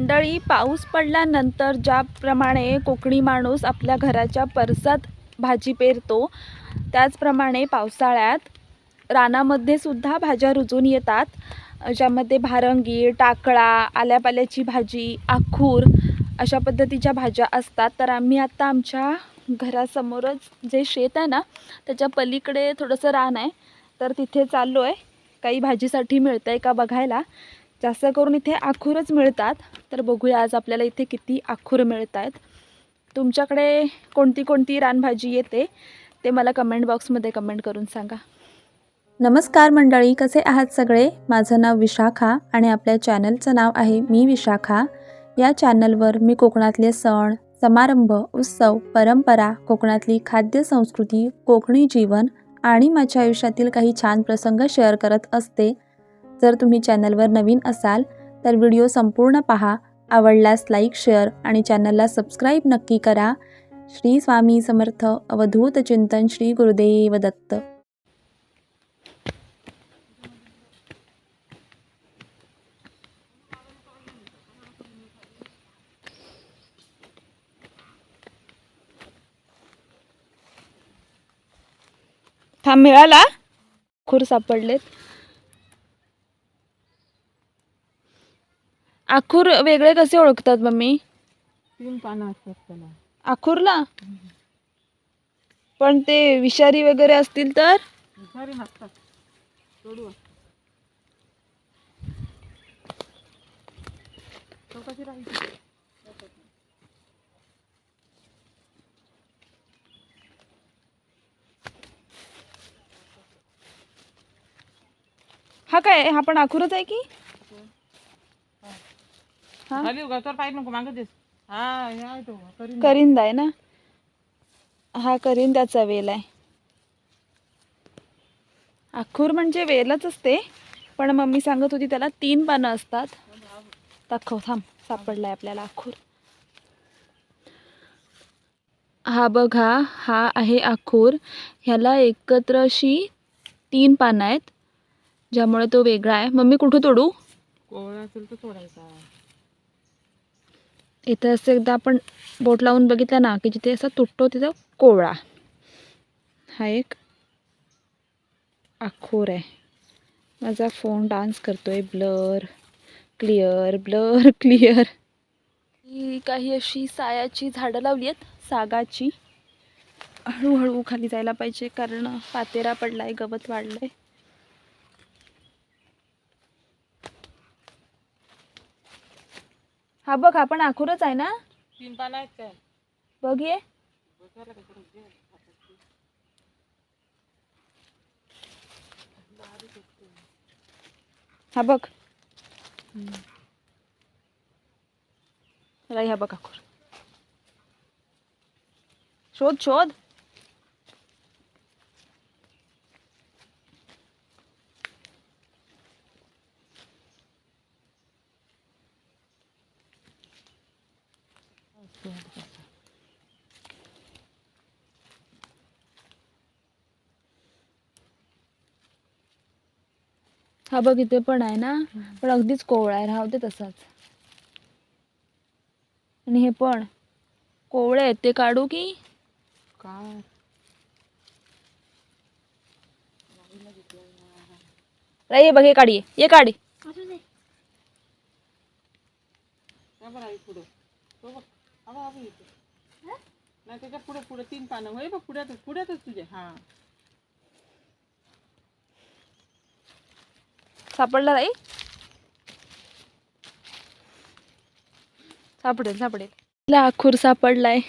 मंडळी पाऊस पडल्यानंतर ज्याप्रमाणे कोकणी माणूस आपल्या घराच्या परसात भाजी पेरतो त्याचप्रमाणे पावसाळ्यात रानामध्ये सुद्धा भाज्या रुजून येतात. ज्यामध्ये भारंगी टाकळा आल्यापाल्याची भाजी आखूर अशा पद्धतीच्या भाज्या असतात. तर आम्ही आता आमच्या घरासमोरच जे शेत आहे ना त्याच्या पलीकडे थोडंसं रान आहे. तर तिथे चाललो आहे काही भाजीसाठी मिळतं आहे का बघायला. जास्त करून इथे आखूरच मिळतात. तर बघूया आज आपल्याला इथे किती आखूर मिळत आहेत तुमच्याकडे कोणती कोणती रानभाजी येते? ते मला कमेंट बॉक्समध्ये कमेंट करून सांगा. नमस्कार मंडळी कसे आहात सगळे? माझं नाव विशाखा आणि आपल्या चॅनलचं नाव आहे मी विशाखा. या चॅनलवर मी कोकणातले सण समारंभ उत्सव परंपरा कोकणातली खाद्य संस्कृती कोकणी जीवन आणि माझ्या आयुष्यातील काही छान प्रसंग शेअर करत असते. जर तुम्ही चॅनलवर नवीन असाल तर व्हिडिओ संपूर्ण पहा आवडल्यास लाईक शेअर आणि चॅनलला सबस्क्राईब नक्की करा. श्री स्वामी समर्थ अवधूत चिंतन श्री गुरुदेव दत्त. थांब मिळाला? खुर सापडलेत. आखूर वेगळे कसे ओळखतात मम्मी? तीन पानं असतात त्याला. आखूरला? पण ते विषारी वगैरे असतील तर? हुशारी नसतात. सोडू तो कशी राहायची हा काय? हा पण आखूरच आहे की? हा? पाय नको दिस. हा हे आहे तो करीन. करिंदा आहे ना? हा करिंद्याचा वेल आहे. आखूर म्हणजे वेलच असते पण मम्मी सांगत होती त्याला तीन पानं असतात. दाखव थांब सापडलाय आपल्याला आखूर. हा बघा हा आहे आखूर. ह्याला एकत्र अशी तीन पानं आहेत ज्यामुळे तो वेगळा आहे. मम्मी कुठं तोडू? असेल सोडायचा इथं असं एकदा आपण बोट लावून बघितलं ना की जिथे असा तुटतो तिथं कोवळा. हा एक आखोर आहे. माझा फोन डान्स करतो आहे ब्लर क्लिअर ब्लर क्लिअर ही काही अशी सायाची झाडं लावली आहेत सागाची. हळूहळू खाली जायला पाहिजे कारण पातेरा पडला आहे गवत वाढलं आहे हा बघ हा पण आखूरच आहे ना तीन पानं आहेत काय बघ ये बसायला काय करू? दे. हा बघ चला ह्या बघ आखूर शोध शोध हा बघ इथे पण आहे ना. पण अगदीच कोवळा आहे राहू दे तसाच. आणि हे पण. कोवळे आहेत ते काढू की? काय? ये बघ हे काढी ये. काढी. पुढं. तो बघ. अबा अबा इथे नाही त्याच्या पुढे पुढे तीन पानं. पुढ्यातच तुझे. हा. सापडला नाही सापडेल सापडेल. लाखूर सापडलाय.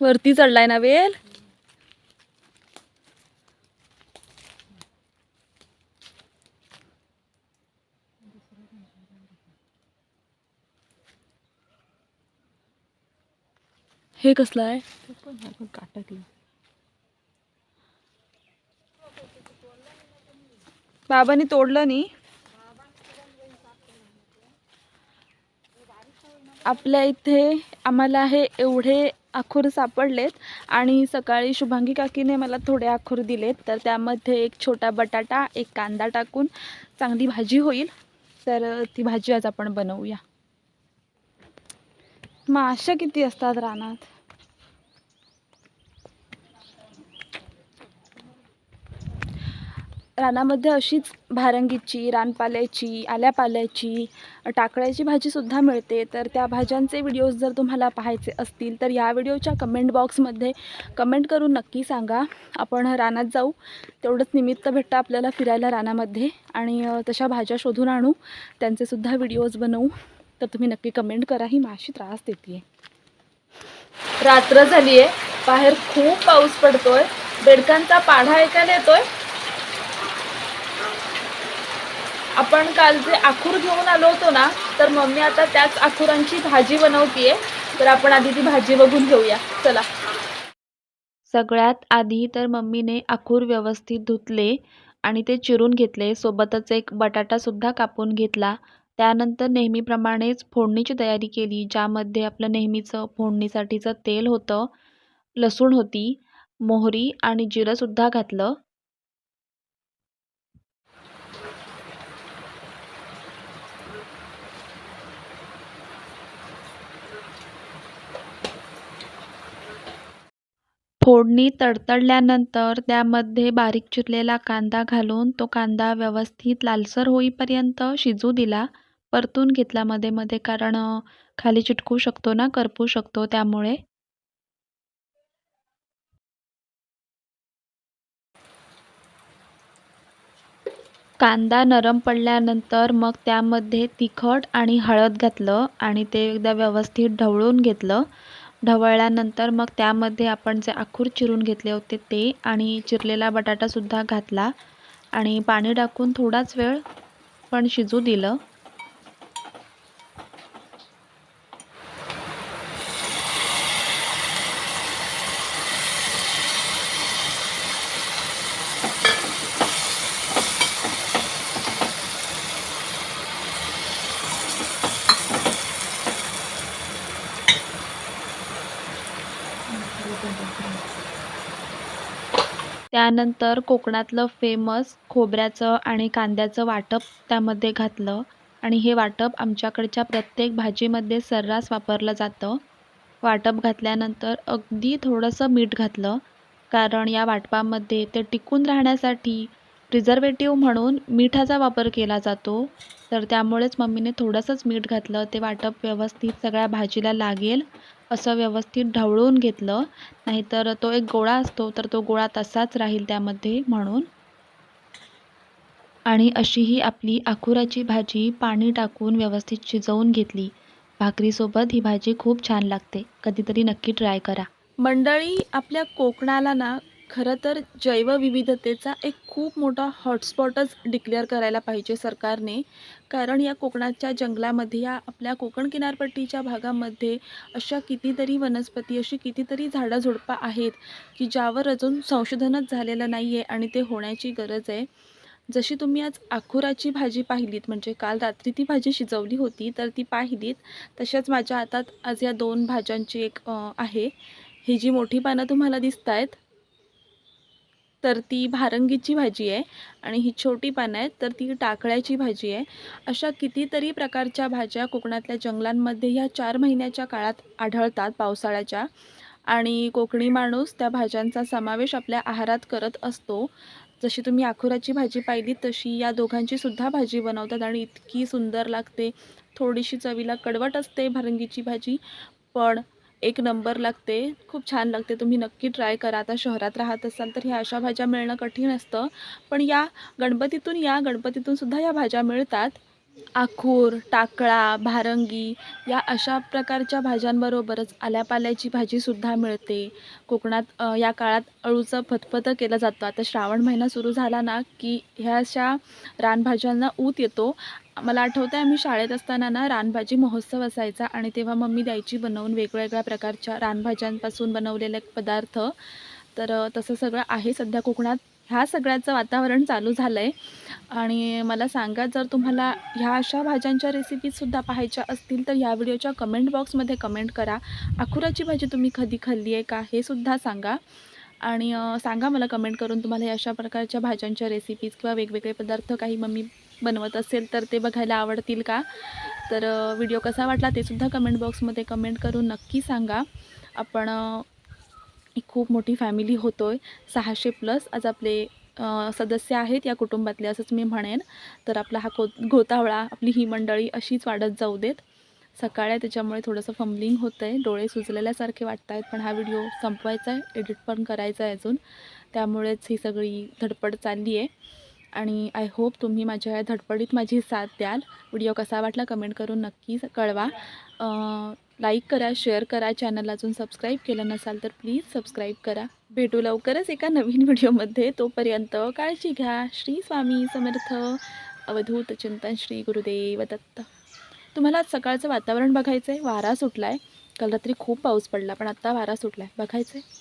वरती चढलाय ना वेल? हे कसलं आहे? बाबांनी तोडलं नाही आपल्या इथे आम्हाला हे एवढे आखूर सापडलेत आणि सकाळी शुभांगी काकीने मला थोडे आखूर दिलेत. तर त्यामध्ये एक छोटा बटाटा एक कांदा टाकून चांगली भाजी होईल. तर ती भाजी आज आपण बनवूया. माशा किती असतात रानात? रानामध्ये अशीच भारंगीची रानपाल्याची आल्यापाल्याची टाकळ्याची भाजीसुद्धा मिळते. तर त्या भाज्यांचे व्हिडिओज जर तुम्हाला पाहायचे असतील तर या व्हिडिओच्या कमेंट बॉक्समध्ये कमेंट करून नक्की सांगा. आपण रानात जाऊ. तेवढंच निमित्त भेटतं आपल्याला फिरायला रानामध्ये. आणि तशा भाज्या शोधून आणू. त्यांचेसुद्धा व्हिडिओज बनवू. तर तुम्ही नक्की कमेंट करा ही माशी त्रास देते रात्र झाली आहे बाहेर खूप पाऊस पडतोय बेडकांचा पाढा ऐकायला येतोय. आपण काल जे आखूर घेऊन आलो होतो ना तर मम्मी आता त्याच आखुरांची भाजी बनवतीये. तर आपण आधी ती भाजी बघून घेऊया. चला. सगळ्यात आधी तर मम्मीने आखूर व्यवस्थित धुतले आणि ते चिरून घेतले. सोबतच एक बटाटा सुद्धा कापून घेतला. त्यानंतर नेहमीप्रमाणेच फोडणीची तयारी केली ज्यामध्ये आपलं नेहमीचं फोडणीसाठीचं तेल होतं लसूण होती मोहरी आणि जिरंसुद्धा घातलं. फोडणी तडतडल्यानंतर त्यामध्ये बारीक चिरलेला कांदा घालून तो कांदा व्यवस्थित लालसर होईपर्यंत शिजू दिला. परतून घेतला मध्ये मध्ये कारण खाली चिटकू शकतो ना करपू शकतो त्यामुळे. कांदा नरम पडल्यानंतर मग त्यामध्ये तिखट आणि हळद घातलं आणि ते एकदा व्यवस्थित ढवळून घेतलं. ढवळल्यानंतर मग त्यामध्ये आपण जे आखूर चिरून घेतले होते ते आणि चिरलेला बटाटासुद्धा घातला आणि पाणी टाकून थोडाच वेळ पण शिजू दिलं. त्यानंतर कोकणातलं फेमस खोबऱ्याचं आणि कांद्याचं वाटप त्यामध्ये घातलं. आणि हे वाटप आमच्याकडच्या प्रत्येक भाजीमध्ये सर्रास वापरलं जातं. वाटप घातल्यानंतर अगदी थोडंसं मीठ घातलं. कारण या वाटपामध्ये ते टिकून राहण्यासाठी प्रिझर्वेटिव्ह म्हणून मिठाचा वापर केला जातो. तर त्यामुळेच मम्मीने थोडंसंच मीठ घातलं. ते वाटप व्यवस्थित सगळ्या भाजीला लागेल. असं व्यवस्थित ढवळून घेतलं. नाहीतर तो एक गोळा असतो तर तो गोळा तसाच राहील त्यामध्ये म्हणून. आणि अशी ही आपली आखुराची भाजी पाणी टाकून व्यवस्थित शिजवून घेतली. भाकरीसोबत ही भाजी खूप छान लागते. कधीतरी नक्की ट्राय करा. मंडळी आपल्या कोकणाला ना खरं तर जैवविविधतेचा एक खूप मोठा हॉटस्पॉटच डिक्लेअर करायला पाहिजे सरकारने. कारण या कोकणाच्या जंगलामध्ये या आपल्या कोकण किनारपट्टीच्या भागामध्ये अशा कितीतरी वनस्पती अशी कितीतरी झाडं झुडपं आहेत की ज्यावर अजून संशोधनच झालेलं नाही आहे आणि ते होण्याची गरज आहे. जशी तुम्ही आज आखुराची भाजी पाहिलीत म्हणजे काल रात्री ती भाजी शिजवली होती तर ती पाहिलीत तशाच माझ्या हातात आज या दोन भाज्यांची एक आहे. ही जी मोठी पानं तुम्हाला दिसत आहेत तर ती भारंगीची भाजी आहे आणि ही छोटी पानं आहेत तर ती टाकळ्याची भाजी आहे. अशा कितीतरी प्रकारच्या भाज्या कोकणातल्या जंगलांमध्ये ह्या चार महिन्याच्या काळात आढळतात पावसाळ्याच्या. आणि कोकणी माणूस त्या भाज्यांचा समावेश आपल्या आहारात करत असतो. जशी तुम्ही आखुराची भाजी पाहिली तशी या दोघांची सुद्धा भाजी बनवतात आणि इतकी सुंदर लागते. थोडीशी चवीला कडवट असते भारंगीची भाजी. पण एक नंबर लागते. खूप छान लागते. तुम्ही नक्की ट्राय करा. आता शहरात राहत असाल तर ह्या अशा भाज्या मिळणं कठीण असतं. पण या गणपतीतून या गणपतीतून सुद्धा या भाज्या मिळतात. आखूर टाकळा भारंगी या अशा प्रकारच्या भाज्यांबरोबरच आल्यापाल्याची भाजीसुद्धा मिळते. कोकणात या काळात अळूचं फतफतं केलं जातं. आता श्रावण महिना सुरू झाला ना की ह्या अशा रानभाज्यांना ऊत येतो. मला आठवतं आहे आम्ही शाळेत असताना ना रानभाजी महोत्सव असायचा आणि तेव्हा मम्मी द्यायची बनवून वेगवेगळ्या प्रकारच्या रानभाज्यांपासून बनवलेले पदार्थ. तर तसं सगळं आहे सध्या कोकणात. ह्या सगळ्याचं वातावरण चालू झालं आहे आणि मला सांगा जर तुम्हाला ह्या अशा भाज्यांच्या रेसिपीजसुद्धा पाहायच्या असतील तर ह्या व्हिडिओच्या कमेंट बॉक्समध्ये कमेंट करा. अखुराची भाजी तुम्ही कधी खाल्ली आहे का हे सुद्धा सांगा. आणि सांगा मला कमेंट करून तुम्हाला या अशा प्रकारच्या भाज्यांच्या रेसिपीज किंवा वेगवेगळे पदार्थ काही मम्मी बनवत असेल तर ते बघायला आवडतील का? तर व्हिडिओ कसा वाटला ते सुद्धा कमेंट बॉक्समध्ये कमेंट करून नक्की सांगा. आपण एक खूप मोठी फॅमिली होतो आहे सहाशे प्लस आज आपले सदस्य आहेत या कुटुंबातले असंच मी म्हणेन. तर आपला हा को गोतावळा आपली ही मंडळी अशीच वाढत जाऊ देत. सकाळ आहे त्याच्यामुळे थोडंसं फमलिंग होतं आहे डोळे सुजलेल्यासारखे वाटत आहेत पण हा व्हिडिओ संपवायचा आहे. एडिट पण करायचा आहे अजून. त्यामुळेच ही सगळी धडपड चालली आहे. आणि आय होप तुम्ही माझ्या या धडपडीत माझी साथ द्याल. व्हिडिओ कसा वाटला कमेंट करून नक्की कळवा. लाईक करा शेअर करा चॅनल अजून सबस्क्राईब केलं नसाल तर प्लीज सबस्क्राईब करा. भेटू लवकरच एका नवीन व्हिडिओमध्ये तोपर्यंत काळजी घ्या. श्री स्वामी समर्थ. अवधूत चिंतन श्री गुरुदेव दत्त. तुम्हाला आज सकाळचं वातावरण बघायचं आहे वारा सुटला आहे काल रात्री खूप पाऊस पडला पण आत्ता वारा सुटला आहे बघायचं आहे